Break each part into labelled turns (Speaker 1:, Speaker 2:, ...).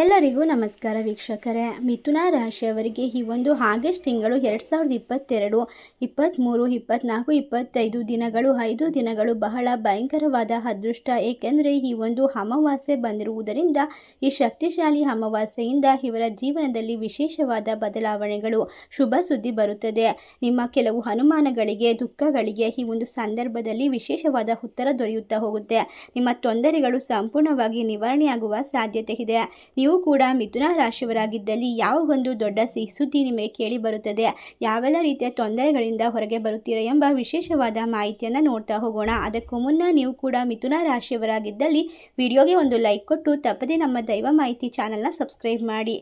Speaker 1: ಎಲ್ಲರಿಗೂ ನಮಸ್ಕಾರ ವೀಕ್ಷಕರೇ. ಮಿಥುನ ರಾಶಿಯವರಿಗೆ ಈ ಒಂದು ಆಗಸ್ಟ್ ತಿಂಗಳು ಎರಡು ಸಾವಿರದ ಇಪ್ಪತ್ತೆರಡು ಇಪ್ಪತ್ತ್ಮೂರು ಇಪ್ಪತ್ತ್ನಾಲ್ಕು ಇಪ್ಪತ್ತೈದು ದಿನಗಳು, ಐದು ದಿನಗಳು ಬಹಳ ಭಯಂಕರವಾದ ಅದೃಷ್ಟ. ಏಕೆಂದರೆ ಈ ಒಂದು ಅಮಾವಾಸ್ಯೆ ಬಂದಿರುವುದರಿಂದ ಈ ಶಕ್ತಿಶಾಲಿ ಅಮಾವಾಸ್ಯೆಯಿಂದ ಇವರ ಜೀವನದಲ್ಲಿ ವಿಶೇಷವಾದ ಬದಲಾವಣೆಗಳು, ಶುಭ ಸುದ್ದಿ ಬರುತ್ತದೆ. ನಿಮ್ಮ ಕೆಲವು ಅನುಮಾನಗಳಿಗೆ, ದುಃಖಗಳಿಗೆ ಈ ಒಂದು ಸಂದರ್ಭದಲ್ಲಿ ವಿಶೇಷವಾದ ಉತ್ತರ ದೊರೆಯುತ್ತಾ ಹೋಗುತ್ತೆ. ನಿಮ್ಮ ತೊಂದರೆಗಳು ಸಂಪೂರ್ಣವಾಗಿ ನಿವಾರಣೆಯಾಗುವ ಸಾಧ್ಯತೆ ಇದೆ. ನೀವು ಕೂಡ ಮಿಥುನ ರಾಶಿಯವರಾಗಿದ್ದಲ್ಲಿ ಯಾವ ಒಂದು ದೊಡ್ಡ ಸಿಹಿ ಸುದ್ದಿ ನಿಮಗೆ ಕೇಳಿ ಬರುತ್ತದೆ? ಯಾವೆಲ್ಲ ರೀತಿಯ ತೊಂದರೆಗಳಿಂದ ಹೊರಗೆ ಬರುತ್ತೀರಾ ಎಂಬ ವಿಶೇಷವಾದ ಮಾಹಿತಿಯನ್ನು ನೋಡ್ತಾ ಹೋಗೋಣ. ಅದಕ್ಕೂ ಮುನ್ನ ನೀವು ಕೂಡ ಮಿಥುನ ರಾಶಿಯವರಾಗಿದ್ದಲ್ಲಿ ವಿಡಿಯೋಗೆ ಒಂದು ಲೈಕ್ ಕೊಟ್ಟು ತಪ್ಪದೇ ನಮ್ಮ ದೈವ ಮಾಹಿತಿ ಚಾನಲ್ನ ಸಬ್ಸ್ಕ್ರೈಬ್ ಮಾಡಿ.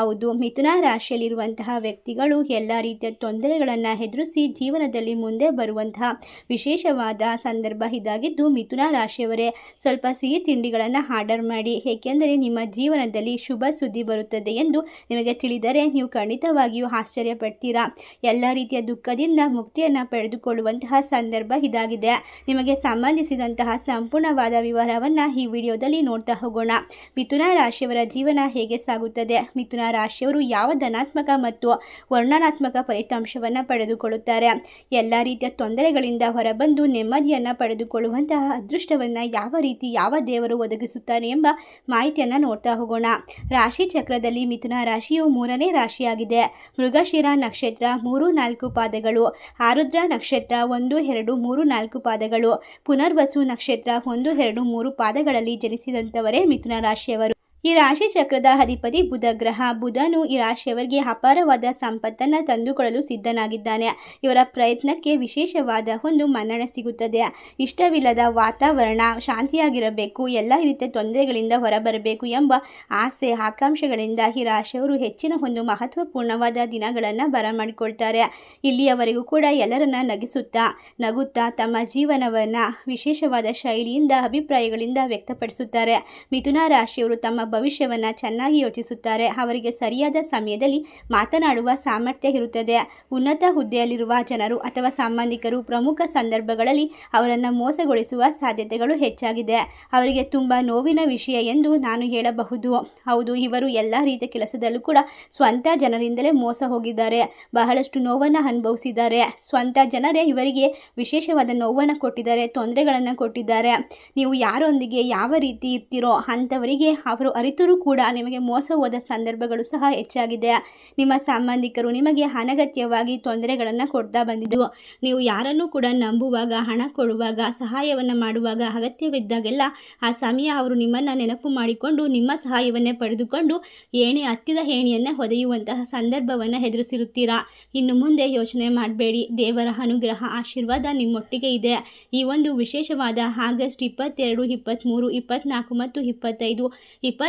Speaker 1: ಹೌದು. ಮಿಥುನ ರಾಶಿಯಲ್ಲಿರುವಂತಹ ವ್ಯಕ್ತಿಗಳು ಎಲ್ಲ ರೀತಿಯ ತೊಂದರೆಗಳನ್ನು ಎದುರಿಸಿ ಜೀವನದಲ್ಲಿ ಮುಂದೆ ಬರುವಂತಹ ವಿಶೇಷವಾದ ಸಂದರ್ಭ ಇದಾಗಿದ್ದು, ಮಿಥುನ ರಾಶಿಯವರೇ, ಸ್ವಲ್ಪ ಸಿಹಿ ತಿಂಡಿಗಳನ್ನು ಆರ್ಡರ್ ಮಾಡಿ. ಏಕೆಂದರೆ ನಿಮ್ಮ ಜೀವನದಲ್ಲಿ ಶುಭ ಸುದ್ದಿ ಬರುತ್ತದೆ ಎಂದು ನಿಮಗೆ ತಿಳಿದರೆ ನೀವು ಖಂಡಿತವಾಗಿಯೂ ಆಶ್ಚರ್ಯಪಡ್ತೀರಾ. ಎಲ್ಲ ರೀತಿಯ ದುಃಖದಿಂದ ಮುಕ್ತಿಯನ್ನು ಪಡೆದುಕೊಳ್ಳುವಂತಹ ಸಂದರ್ಭ ಇದಾಗಿದೆ. ನಿಮಗೆ ಸಂಬಂಧಿಸಿದಂತಹ ಸಂಪೂರ್ಣವಾದ ವಿವರವನ್ನು ಈ ವಿಡಿಯೋದಲ್ಲಿ ನೋಡ್ತಾ ಹೋಗೋಣ. ಮಿಥುನ ರಾಶಿಯವರ ಜೀವನ ಹೇಗೆ ಸಾಗುತ್ತದೆ? ಮಿಥುನ ರಾಶಿಯವರು ಯಾವ ಧನಾತ್ಮಕ ಮತ್ತು ವರ್ಣನಾತ್ಮಕ ಫಲಿತಾಂಶವನ್ನು ಪಡೆದುಕೊಳ್ಳುತ್ತಾರೆ? ಎಲ್ಲ ರೀತಿಯ ತೊಂದರೆಗಳಿಂದ ಹೊರಬಂದು ನೆಮ್ಮದಿಯನ್ನು ಪಡೆದುಕೊಳ್ಳುವಂತಹ ಅದೃಷ್ಟವನ್ನು ಯಾವ ರೀತಿ ಯಾವ ದೇವರು ಒದಗಿಸುತ್ತಾನೆ ಎಂಬ ಮಾಹಿತಿಯನ್ನು ನೋಡ್ತಾ ಹೋಗೋಣ. ರಾಶಿ ಚಕ್ರದಲ್ಲಿ ಮಿಥುನ ರಾಶಿಯು ಮೂರನೇ ರಾಶಿಯಾಗಿದೆ. ಮೃಗಶಿರ ನಕ್ಷತ್ರ ಮೂರು ನಾಲ್ಕು ಪಾದಗಳು. ಆರುದ್ರ ನಕ್ಷತ್ರ ಒಂದು, ಎರಡು, ಮೂರು, ನಾಲ್ಕು ಪಾದಗಳು. ಪುನರ್ವಸು ನಕ್ಷತ್ರ ಒಂದು, ಎರಡು, ಮೂರು ಪಾದಗಳಲ್ಲಿ ಜನಿಸಿದಂಥವರೇ ಮಿಥುನ ರಾಶಿಯವರು. ಈ ರಾಶಿ ಚಕ್ರದ ಅಧಿಪತಿ ಬುಧ ಗ್ರಹ. ಬುಧನು ಈ ರಾಶಿಯವರಿಗೆ ಅಪಾರವಾದ ಸಂಪತ್ತನ್ನು ತಂದುಕೊಡಲು ಸಿದ್ಧನಾಗಿದ್ದಾನೆ. ಇವರ ಪ್ರಯತ್ನಕ್ಕೆ ವಿಶೇಷವಾದ ಒಂದು ಮನ್ನಣೆ ಸಿಗುತ್ತದೆ. ಇಷ್ಟವಿಲ್ಲದ ವಾತಾವರಣ, ಶಾಂತಿಯಾಗಿರಬೇಕು, ಎಲ್ಲ ರೀತಿಯ ತೊಂದರೆಗಳಿಂದ ಹೊರಬರಬೇಕು ಎಂಬ ಆಸೆ, ಆಕಾಂಕ್ಷೆಗಳಿಂದ ಈ ರಾಶಿಯವರು ಹೆಚ್ಚಿನ ಒಂದು ಮಹತ್ವಪೂರ್ಣವಾದ ದಿನಗಳನ್ನು ಬರಮಾಡಿಕೊಳ್ತಾರೆ. ಇಲ್ಲಿಯವರೆಗೂ ಕೂಡ ಎಲ್ಲರನ್ನ ನಗಿಸುತ್ತಾ, ನಗುತ್ತಾ ತಮ್ಮ ಜೀವನವನ್ನು ವಿಶೇಷವಾದ ಶೈಲಿಯಿಂದ, ಅಭಿಪ್ರಾಯಗಳಿಂದ ವ್ಯಕ್ತಪಡಿಸುತ್ತಾರೆ. ಮಿಥುನ ರಾಶಿಯವರು ತಮ್ಮ ಭವಿಷ್ಯವನ್ನು ಚೆನ್ನಾಗಿ ಯೋಚಿಸುತ್ತಾರೆ. ಅವರಿಗೆ ಸರಿಯಾದ ಸಮಯದಲ್ಲಿ ಮಾತನಾಡುವ ಸಾಮರ್ಥ್ಯ ಇರುತ್ತದೆ. ಉನ್ನತ ಹುದ್ದೆಯಲ್ಲಿರುವ ಜನರು ಅಥವಾ ಸಂಬಂಧಿಕರು ಪ್ರಮುಖ ಸಂದರ್ಭಗಳಲ್ಲಿ ಅವರನ್ನು ಮೋಸಗೊಳಿಸುವ ಸಾಧ್ಯತೆಗಳು ಹೆಚ್ಚಾಗಿದೆ. ಅವರಿಗೆ ತುಂಬ ನೋವಿನ ವಿಷಯ ಎಂದು ನಾನು ಹೇಳಬಹುದು. ಹೌದು, ಇವರು ಎಲ್ಲ ರೀತಿಯ ಕೆಲಸದಲ್ಲೂ ಕೂಡ ಸ್ವಂತ ಜನರಿಂದಲೇ ಮೋಸ ಹೋಗಿದ್ದಾರೆ. ಬಹಳಷ್ಟು ನೋವನ್ನು ಅನುಭವಿಸಿದ್ದಾರೆ. ಸ್ವಂತ ಜನರೇ ಇವರಿಗೆ ವಿಶೇಷವಾದ ನೋವನ್ನು ಕೊಟ್ಟಿದ್ದಾರೆ, ತೊಂದರೆಗಳನ್ನು ಕೊಟ್ಟಿದ್ದಾರೆ. ನೀವು ಯಾರೊಂದಿಗೆ ಯಾವ ರೀತಿ ಇರ್ತೀರೋ ಅಂಥವರಿಗೆ ಅವರು ಅರಿತರೂ ಕೂಡ ನಿಮಗೆ ಮೋಸ ಹೋದ ಸಂದರ್ಭಗಳು ಸಹ ಹೆಚ್ಚಾಗಿದೆ. ನಿಮ್ಮ ಸಂಬಂಧಿಕರು ನಿಮಗೆ ಅನಗತ್ಯವಾಗಿ ತೊಂದರೆಗಳನ್ನು ಕೊಡ್ತಾ ಬಂದಿದ್ದು ನೀವು ಯಾರನ್ನು ಕೂಡ ನಂಬುವಾಗ, ಹಣ ಕೊಡುವಾಗ, ಸಹಾಯವನ್ನು ಮಾಡುವಾಗ ಅಗತ್ಯವಿದ್ದಾಗೆಲ್ಲ ಆ ಸಮಯ ಅವರು ನಿಮ್ಮನ್ನು ನೆನಪು ಮಾಡಿಕೊಂಡು ನಿಮ್ಮ ಸಹಾಯವನ್ನೇ ಪಡೆದುಕೊಂಡು ಏಣಿ ಹತ್ತಿದ ಏಣಿಯನ್ನೇ ಹೊದೆಯುವಂತಹ ಸಂದರ್ಭವನ್ನು ಎದುರಿಸಿರುತ್ತೀರಾ? ಇನ್ನು ಮುಂದೆ ಯೋಚನೆ ಮಾಡಬೇಡಿ. ದೇವರ ಅನುಗ್ರಹ, ಆಶೀರ್ವಾದ ನಿಮ್ಮೊಟ್ಟಿಗೆ ಇದೆ. ಈ ಒಂದು ವಿಶೇಷವಾದ ಆಗಸ್ಟ್ ಇಪ್ಪತ್ತೆರಡು, ಇಪ್ಪತ್ತ್ಮೂರು, ಇಪ್ಪತ್ತ್ನಾಲ್ಕು ಮತ್ತು ಇಪ್ಪತ್ತೈದು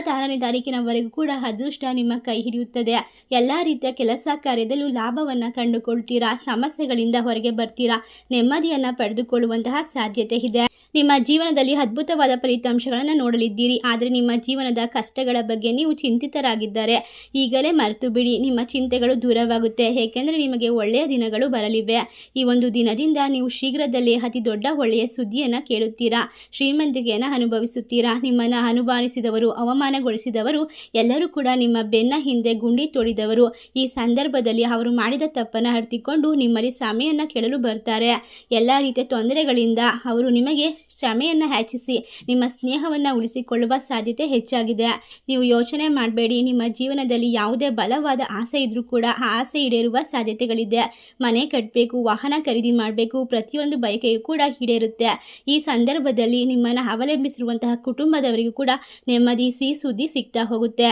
Speaker 1: ಇಪ್ಪತ್ತಾರನೇ ತಾರೀಕಿನವರೆಗೂ ಕೂಡ ಅದೃಷ್ಟ ನಿಮ್ಮ ಕೈ ಹಿಡಿಯುತ್ತದೆ. ಎಲ್ಲ ರೀತಿಯ ಕೆಲಸ ಕಾರ್ಯದಲ್ಲೂ ಲಾಭವನ್ನು ಕಂಡುಕೊಳ್ತೀರಾ? ಸಮಸ್ಯೆಗಳಿಂದ ಹೊರಗೆ ಬರ್ತೀರಾ? ನೆಮ್ಮದಿಯನ್ನು ಪಡೆದುಕೊಳ್ಳುವಂತಹ ಸಾಧ್ಯತೆ ಇದೆ. ನಿಮ್ಮ ಜೀವನದಲ್ಲಿ ಅದ್ಭುತವಾದ ಫಲಿತಾಂಶಗಳನ್ನು ನೋಡಲಿದ್ದೀರಿ. ಆದರೆ ನಿಮ್ಮ ಜೀವನದ ಕಷ್ಟಗಳ ಬಗ್ಗೆ ನೀವು ಚಿಂತಿತರಾಗಿದ್ದಾರೆ ಈಗಲೇ ಮರೆತು ಬಿಡಿ. ನಿಮ್ಮ ಚಿಂತೆಗಳು ದೂರವಾಗುತ್ತೆ. ಏಕೆಂದರೆ ನಿಮಗೆ ಒಳ್ಳೆಯ ದಿನಗಳು ಬರಲಿವೆ. ಈ ಒಂದು ದಿನದಿಂದ ನೀವು ಶೀಘ್ರದಲ್ಲೇ ಅತಿ ದೊಡ್ಡ ಒಳ್ಳೆಯ ಸುದ್ದಿಯನ್ನು ಕೇಳುತ್ತೀರಾ? ಶ್ರೀಮಂತಿಕೆಯನ್ನು ಅನುಭವಿಸುತ್ತೀರಾ? ನಿಮ್ಮನ್ನು ಅನುಮಾನಿಸಿದವರು ಅವಮಾನಗೊಳಿಸಿದವರು ಎಲ್ಲರೂ ಕೂಡ ನಿಮ್ಮ ಬೆನ್ನ ಹಿಂದೆ ಗುಂಡಿ ತೋಡಿದವರು. ಈ ಸಂದರ್ಭದಲ್ಲಿ ಅವರು ಮಾಡಿದ ತಪ್ಪನ್ನು ಹರಿತಿಕೊಂಡು ನಿಮ್ಮಲ್ಲಿ ಸಮಯವನ್ನು ಕೇಳಲು ಬರ್ತಾರೆ. ಎಲ್ಲ ರೀತಿಯ ತೊಂದರೆಗಳಿಂದ ಅವರು ನಿಮಗೆ ಕ್ಷಮೆಯನ್ನು ಹೆಚ್ಚಿಸಿ, ನಿಮ್ಮ ಸ್ನೇಹವನ್ನು ಉಳಿಸಿಕೊಳ್ಳುವ ಸಾಧ್ಯತೆ ಹೆಚ್ಚಾಗಿದೆ. ನೀವು ಯೋಚನೆ ಮಾಡಬೇಡಿ, ನಿಮ್ಮ ಜೀವನದಲ್ಲಿ ಯಾವುದೇ ಬಲವಾದ ಆಸೆ ಇದ್ರೂ ಕೂಡ ಆ ಆಸೆ ಈಡೇರುವ ಸಾಧ್ಯತೆಗಳಿದೆ. ಮನೆ ಕಟ್ಟಬೇಕು ವಾಹನ ಖರೀದಿ ಮಾಡಬೇಕು, ಪ್ರತಿಯೊಂದು ಬಯಕೆಯೂ ಕೂಡ ಈಡೇರುತ್ತೆ. ಈ ಸಂದರ್ಭದಲ್ಲಿ ನಿಮ್ಮನ್ನು ಅವಲಂಬಿಸಿರುವಂತಹ ಕುಟುಂಬದವರಿಗೂ ಕೂಡ ನೆಮ್ಮದಿ ಸಿಹಿ ಸುದ್ದಿ ಸಿಗ್ತಾ ಹೋಗುತ್ತೆ.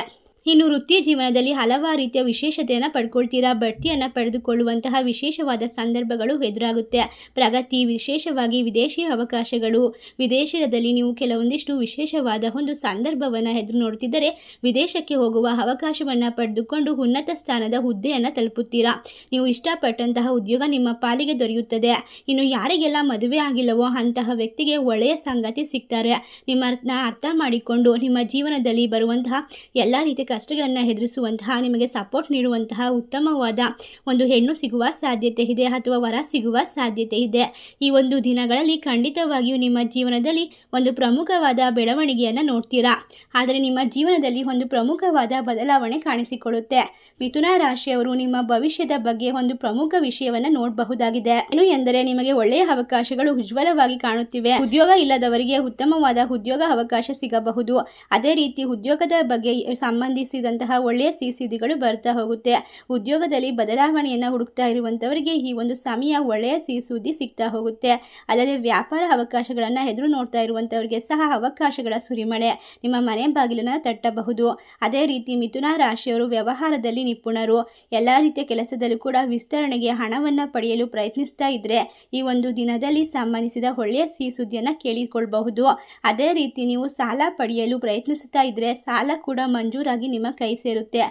Speaker 1: ಇನ್ನು ವೃತ್ತಿ ಜೀವನದಲ್ಲಿ ಹಲವಾರು ರೀತಿಯ ವಿಶೇಷತೆಯನ್ನು ಪಡ್ಕೊಳ್ತೀರಾ? ಬಡ್ತಿಯನ್ನು ಪಡೆದುಕೊಳ್ಳುವಂತಹ ವಿಶೇಷವಾದ ಸಂದರ್ಭಗಳು ಎದುರಾಗುತ್ತೆ. ಪ್ರಗತಿ, ವಿಶೇಷವಾಗಿ ವಿದೇಶಿ ಅವಕಾಶಗಳು. ವಿದೇಶದಲ್ಲಿ ನೀವು ಕೆಲವೊಂದಿಷ್ಟು ವಿಶೇಷವಾದ ಒಂದು ಸಂದರ್ಭವನ್ನು ಎದುರು ನೋಡ್ತಿದ್ದರೆ, ವಿದೇಶಕ್ಕೆ ಹೋಗುವ ಅವಕಾಶವನ್ನು ಪಡೆದುಕೊಂಡು ಉನ್ನತ ಸ್ಥಾನದ ಹುದ್ದೆಯನ್ನು ತಲುಪುತ್ತೀರಾ? ನೀವು ಇಷ್ಟಪಟ್ಟಂತಹ ಉದ್ಯೋಗ ನಿಮ್ಮ ಪಾಲಿಗೆ ದೊರೆಯುತ್ತದೆ. ಇನ್ನು ಯಾರಿಗೆಲ್ಲ ಮದುವೆ ಆಗಿಲ್ಲವೋ ಅಂತಹ ವ್ಯಕ್ತಿಗೆ ಒಳ್ಳೆಯ ಸಂಗತಿ ಸಿಗ್ತಾರೆ. ನಿಮ್ಮನ್ನ ಅರ್ಥ ಮಾಡಿಕೊಂಡು ನಿಮ್ಮ ಜೀವನದಲ್ಲಿ ಬರುವಂತಹ ಎಲ್ಲ ರೀತಿಯ ಕಷ್ಟಗಳನ್ನು ಎದುರಿಸುವಂತಹ ನಿಮಗೆ ಸಪೋರ್ಟ್ ನೀಡುವಂತಹ ಉತ್ತಮವಾದ ಒಂದು ಹೆಣ್ಣು ಸಿಗುವ ಸಾಧ್ಯತೆ ಇದೆ ಅಥವಾ ವರ ಸಿಗುವ ಸಾಧ್ಯತೆ ಇದೆ. ಈ ಒಂದು ದಿನಗಳಲ್ಲಿ ಖಂಡಿತವಾಗಿಯೂ ನಿಮ್ಮ ಜೀವನದಲ್ಲಿ ಒಂದು ಪ್ರಮುಖವಾದ ಬೆಳವಣಿಗೆಯನ್ನು ನೋಡ್ತೀರಾ? ಆದರೆ ನಿಮ್ಮ ಜೀವನದಲ್ಲಿ ಒಂದು ಪ್ರಮುಖವಾದ ಬದಲಾವಣೆ ಕಾಣಿಸಿಕೊಳ್ಳುತ್ತೆ. ಮಿಥುನ ರಾಶಿಯವರು ನಿಮ್ಮ ಭವಿಷ್ಯದ ಬಗ್ಗೆ ಒಂದು ಪ್ರಮುಖ ವಿಷಯವನ್ನು ನೋಡಬಹುದಾಗಿದೆ. ಏನು ಎಂದರೆ ನಿಮಗೆ ಒಳ್ಳೆಯ ಅವಕಾಶಗಳು ಉಜ್ವಲವಾಗಿ ಕಾಣುತ್ತಿವೆ. ಉದ್ಯೋಗ ಇಲ್ಲದವರಿಗೆ ಉತ್ತಮವಾದ ಉದ್ಯೋಗ ಅವಕಾಶ ಸಿಗಬಹುದು. ಅದೇ ರೀತಿ ಉದ್ಯೋಗದ ಬಗ್ಗೆ ಸಂಬಂಧಿಸಿದಂತಹ ಒಳ್ಳೆಯ ಸಿಹಿಸುದ್ದಿಗಳು ಬರ್ತಾ ಹೋಗುತ್ತೆ. ಉದ್ಯೋಗದಲ್ಲಿ ಬದಲಾವಣೆಯನ್ನು ಹುಡುಕ್ತಾ ಇರುವಂಥವರಿಗೆ ಈ ಒಂದು ಸಮಯ ಒಳ್ಳೆಯ ಸಿಹಿಸುದ್ದಿ ಸಿಗ್ತಾ ಹೋಗುತ್ತೆ. ಅಲ್ಲದೆ ವ್ಯಾಪಾರ ಅವಕಾಶಗಳನ್ನು ಎದುರು ನೋಡ್ತಾ ಇರುವಂಥವರಿಗೆ ಸಹ ಅವಕಾಶಗಳ ಸುರಿಮಳೆ ನಿಮ್ಮ ಮನೆ ಬಾಗಿಲನ್ನು ತಟ್ಟಬಹುದು. ಅದೇ ರೀತಿ ಮಿಥುನ ರಾಶಿಯವರು ವ್ಯವಹಾರದಲ್ಲಿ ನಿಪುಣರು. ಎಲ್ಲ ರೀತಿಯ ಕೆಲಸದಲ್ಲೂ ಕೂಡ ವಿಸ್ತರಣೆಗೆ ಹಣವನ್ನು ಪಡೆಯಲು ಪ್ರಯತ್ನಿಸ್ತಾ ಇದ್ದರೆ ಈ ಒಂದು ದಿನದಲ್ಲಿ ಸಂಬಂಧಿಸಿದ ಒಳ್ಳೆಯ ಸಿಹಿ ಸುದ್ದಿಯನ್ನು ಕೇಳಿಕೊಳ್ಬಹುದು. ಅದೇ ರೀತಿ ನೀವು ಸಾಲ ಪಡೆಯಲು ಪ್ರಯತ್ನಿಸುತ್ತಾ ಇದ್ದರೆ ಸಾಲ ಕೂಡ ಮಂಜೂರಾಗಿ ನಿಮ್ಮ ಕೈ ಸೇರುತ್ತೆ.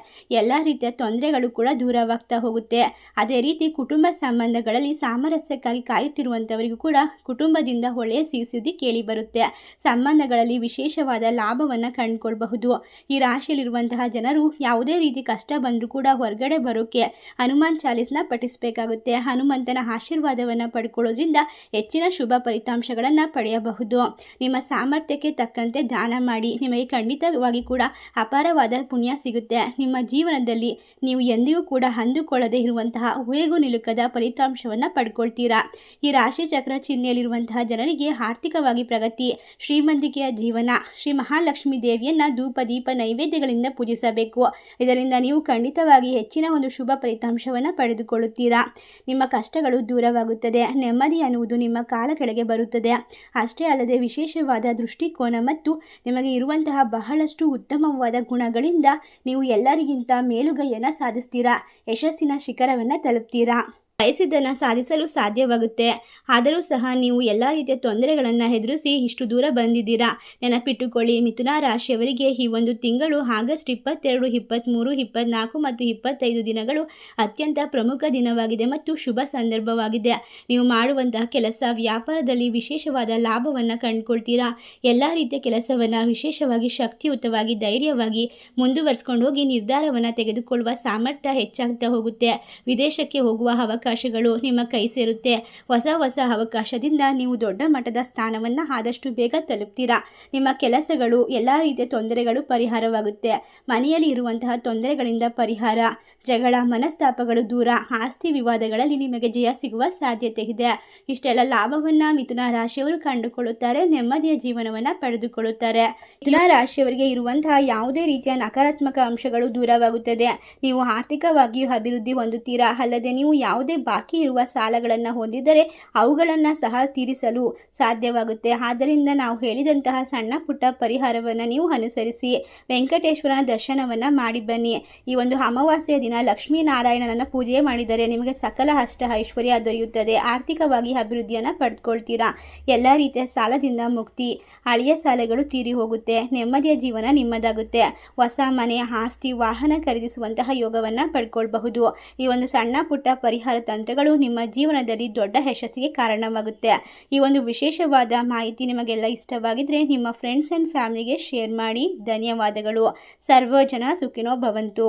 Speaker 1: ಎಲ್ಲ ರೀತಿಯ ತೊಂದರೆಗಳು ಕೂಡ ದೂರವಾಗ್ತಾ ಹೋಗುತ್ತೆ. ಅದೇ ರೀತಿ ಕುಟುಂಬ ಸಂಬಂಧಗಳಲ್ಲಿ ಸಾಮರಸ್ಯಕ್ಕಾಗಿ ಕಾಯುತ್ತಿರುವಂಥವರಿಗೂ ಕೂಡ ಕುಟುಂಬದಿಂದ ಒಳ್ಳೆಯ ಸಿಹಿಸುದ್ದಿ ಕೇಳಿ ಬರುತ್ತೆ. ಸಂಬಂಧಗಳಲ್ಲಿ ವಿಶೇಷವಾದ ಲಾಭವನ್ನು ಕಂಡುಕೊಳ್ಬಹುದು. ಈ ರಾಶಿಯಲ್ಲಿರುವಂತಹ ಜನರು ಯಾವುದೇ ರೀತಿ ಕಷ್ಟ ಬಂದರೂ ಕೂಡ ಹೊರಗಡೆ ಬರೋಕ್ಕೆ ಹನುಮಾನ್ ಚಾಲೀಸ್ನ ಪಠಿಸಬೇಕಾಗುತ್ತೆ. ಹನುಮಂತನ ಆಶೀರ್ವಾದವನ್ನು ಪಡ್ಕೊಳ್ಳೋದ್ರಿಂದ ಹೆಚ್ಚಿನ ಶುಭ ಫಲಿತಾಂಶಗಳನ್ನು ಪಡೆಯಬಹುದು. ನಿಮ್ಮ ಸಾಮರ್ಥ್ಯಕ್ಕೆ ತಕ್ಕಂತೆ ದಾನ ಮಾಡಿ. ನಿಮಗೆ ಖಂಡಿತವಾಗಿ ಕೂಡ ಅಪಾರವಾದ ಪುಣ್ಯ ಸಿಗುತ್ತೆ. ನಿಮ್ಮ ಜೀವನದಲ್ಲಿ ನೀವು ಎಂದಿಗೂ ಕೂಡ ಅಂದುಕೊಳ್ಳದೇ ಇರುವಂತಹ ಊಹೆಗೂ ನಿಲುಕದ ಫಲಿತಾಂಶವನ್ನು ಪಡ್ಕೊಳ್ತೀರಾ? ಈ ರಾಶಿ ಚಕ್ರ ಚಿಹ್ನೆಯಲ್ಲಿರುವಂತಹ ಜನರಿಗೆ ಆರ್ಥಿಕವಾಗಿ ಪ್ರಗತಿ, ಶ್ರೀಮಂತಿಕೆಯ ಜೀವನ, ಶ್ರೀ ಮಹಾಲಕ್ಷ್ಮಿ ದೇವಿಯನ್ನು ಧೂಪ, ದೀಪ, ನೈವೇದ್ಯಗಳಿಂದ ಪೂಜಿಸಬೇಕು. ಇದರಿಂದ ನೀವು ಖಂಡಿತವಾಗಿ ಹೆಚ್ಚಿನ ಒಂದು ಶುಭ ಫಲಿತಾಂಶವನ್ನು ಪಡೆದುಕೊಳ್ಳುತ್ತೀರಾ? ನಿಮ್ಮ ಕಷ್ಟಗಳು ದೂರವಾಗುತ್ತದೆ. ನೆಮ್ಮದಿ ಅನ್ನುವುದು ನಿಮ್ಮ ಕಾಲ ಕೆಳಗೆ ಬರುತ್ತದೆ. ಅಷ್ಟೇ ಅಲ್ಲದೆ ವಿಶೇಷವಾದ ದೃಷ್ಟಿಕೋನ ಮತ್ತು ನಿಮಗೆ ಇರುವಂತಹ ಬಹಳಷ್ಟು ಉತ್ತಮವಾದ ಗುಣಗಳಿಂದ ನೀವು ಎಲ್ಲರಿಗಿಂತ ಮೇಲುಗೈಯನ್ನು ಸಾಧಿಸ್ತೀರಾ? ಯಶಸ್ಸಿನ ಶಿಖರವನ್ನು ತಲುಪ್ತೀರಾ? ಬಯಸಿದ್ದನ್ನು ಸಾಧಿಸಲು ಸಾಧ್ಯವಾಗುತ್ತೆ. ಆದರೂ ಸಹ ನೀವು ಎಲ್ಲ ರೀತಿಯ ತೊಂದರೆಗಳನ್ನು ಎದುರಿಸಿ ಇಷ್ಟು ದೂರ ಬಂದಿದ್ದೀರಾ? ನೆನಪಿಟ್ಟುಕೊಳ್ಳಿ, ಮಿಥುನ ರಾಶಿಯವರಿಗೆ ಈ ಒಂದು ತಿಂಗಳು ಆಗಸ್ಟ್ ಇಪ್ಪತ್ತೆರಡು, ಇಪ್ಪತ್ತ್ಮೂರು ಇಪ್ಪತ್ನಾಲ್ಕು ಮತ್ತು ಇಪ್ಪತ್ತೈದು ದಿನಗಳು ಅತ್ಯಂತ ಪ್ರಮುಖ ದಿನವಾಗಿದೆ ಮತ್ತು ಶುಭ ಸಂದರ್ಭವಾಗಿದೆ. ನೀವು ಮಾಡುವಂತಹ ಕೆಲಸ ವ್ಯಾಪಾರದಲ್ಲಿ ವಿಶೇಷವಾದ ಲಾಭವನ್ನು ಕಂಡುಕೊಳ್ತೀರಾ? ಎಲ್ಲ ರೀತಿಯ ಕೆಲಸವನ್ನು ವಿಶೇಷವಾಗಿ ಶಕ್ತಿಯುತವಾಗಿ, ಧೈರ್ಯವಾಗಿ ಮುಂದುವರಿಸ್ಕೊಂಡು ಹೋಗಿ ನಿರ್ಧಾರವನ್ನು ತೆಗೆದುಕೊಳ್ಳುವ ಸಾಮರ್ಥ್ಯ ಹೆಚ್ಚಾಗ್ತಾ ಹೋಗುತ್ತೆ. ವಿದೇಶಕ್ಕೆ ಹೋಗುವ ಅವಕಾಶಗಳು ನಿಮ್ಮ ಕೈ ಸೇರುತ್ತೆ. ಹೊಸ ಹೊಸ ಅವಕಾಶದಿಂದ ನೀವು ದೊಡ್ಡ ಮಟ್ಟದ ಸ್ಥಾನವನ್ನು ಆದಷ್ಟು ಬೇಗ ತಲುಪ್ತೀರಾ? ನಿಮ್ಮ ಕೆಲಸಗಳು ಎಲ್ಲ ರೀತಿಯ ತೊಂದರೆಗಳು ಪರಿಹಾರವಾಗುತ್ತೆ. ಮನೆಯಲ್ಲಿ ಇರುವಂತಹ ತೊಂದರೆಗಳಿಂದ ಪರಿಹಾರ. ಜಗಳ, ಮನಸ್ತಾಪಗಳು ದೂರ. ಆಸ್ತಿ ವಿವಾದಗಳಲ್ಲಿ ನಿಮಗೆ ಜಯ ಸಿಗುವ ಸಾಧ್ಯತೆ ಇದೆ. ಇಷ್ಟೆಲ್ಲ ಲಾಭವನ್ನು ಮಿಥುನ ರಾಶಿಯವರು ಕಂಡುಕೊಳ್ಳುತ್ತಾರೆ. ನೆಮ್ಮದಿಯ ಜೀವನವನ್ನು ಪಡೆದುಕೊಳ್ಳುತ್ತಾರೆ. ಮಿಥುನ ರಾಶಿಯವರಿಗೆ ಇರುವಂತಹ ಯಾವುದೇ ರೀತಿಯ ನಕಾರಾತ್ಮಕ ಅಂಶಗಳು ದೂರವಾಗುತ್ತದೆ. ನೀವು ಆರ್ಥಿಕವಾಗಿಯೂ ಅಭಿವೃದ್ಧಿ ಹೊಂದುತ್ತೀರಾ? ಅಲ್ಲದೆ ನೀವು ಯಾವುದೇ ಬಾಕಿ ಇರುವ ಸಾಲಗಳನ್ನು ಹೊಂದಿದ್ದರೆ ಅವುಗಳನ್ನು ಸಹ ತೀರಿಸಲು ಸಾಧ್ಯವಾಗುತ್ತೆ. ಆದ್ದರಿಂದ ನಾವು ಹೇಳಿದಂತಹ ಸಣ್ಣ ಪುಟ್ಟ ಪರಿಹಾರವನ್ನು ನೀವು ಅನುಸರಿಸಿ ವೆಂಕಟೇಶ್ವರನ ದರ್ಶನವನ್ನು ಮಾಡಿ ಬನ್ನಿ. ಈ ಒಂದು ಅಮಾವಾಸ್ಯೆಯ ದಿನ ಲಕ್ಷ್ಮೀನಾರಾಯಣನನ್ನು ಪೂಜೆ ಮಾಡಿದರೆ ನಿಮಗೆ ಸಕಲ ಅಷ್ಟ ಐಶ್ವರ್ಯ ದೊರೆಯುತ್ತದೆ. ಆರ್ಥಿಕವಾಗಿ ಅಭಿವೃದ್ಧಿಯನ್ನು ಪಡೆದುಕೊಳ್ತೀರಾ ಎಲ್ಲ ರೀತಿಯ ಸಾಲದಿಂದ ಮುಕ್ತಿ, ಹಳೆಯ ಸಾಲಗಳು ತೀರಿ ಹೋಗುತ್ತೆ. ನೆಮ್ಮದಿಯ ಜೀವನ ನಿಮ್ಮದಾಗುತ್ತೆ. ಹೊಸ ಮನೆ, ಆಸ್ತಿ, ವಾಹನ ಖರೀದಿಸುವಂತಹ ಯೋಗವನ್ನು ಪಡ್ಕೊಳ್ಬಹುದು. ಈ ಒಂದು ಸಣ್ಣ ಪುಟ್ಟ ಪರಿಹಾರ ತಂತ್ರಗಳು ನಿಮ್ಮ ಜೀವನದಲ್ಲಿ ದೊಡ್ಡ ಯಶಸ್ಸಿಗೆ ಕಾರಣವಾಗುತ್ತೆ. ಈ ಒಂದು ವಿಶೇಷವಾದ ಮಾಹಿತಿ ನಿಮಗೆಲ್ಲ ಇಷ್ಟವಾಗಿದ್ದರೆ ನಿಮ್ಮ ಫ್ರೆಂಡ್ಸ್ ಆ್ಯಂಡ್ ಫ್ಯಾಮಿಲಿಗೆ ಶೇರ್ ಮಾಡಿ. ಧನ್ಯವಾದಗಳು. ಸರ್ವಜನ ಸುಖಿನೋ ಭವಂತು.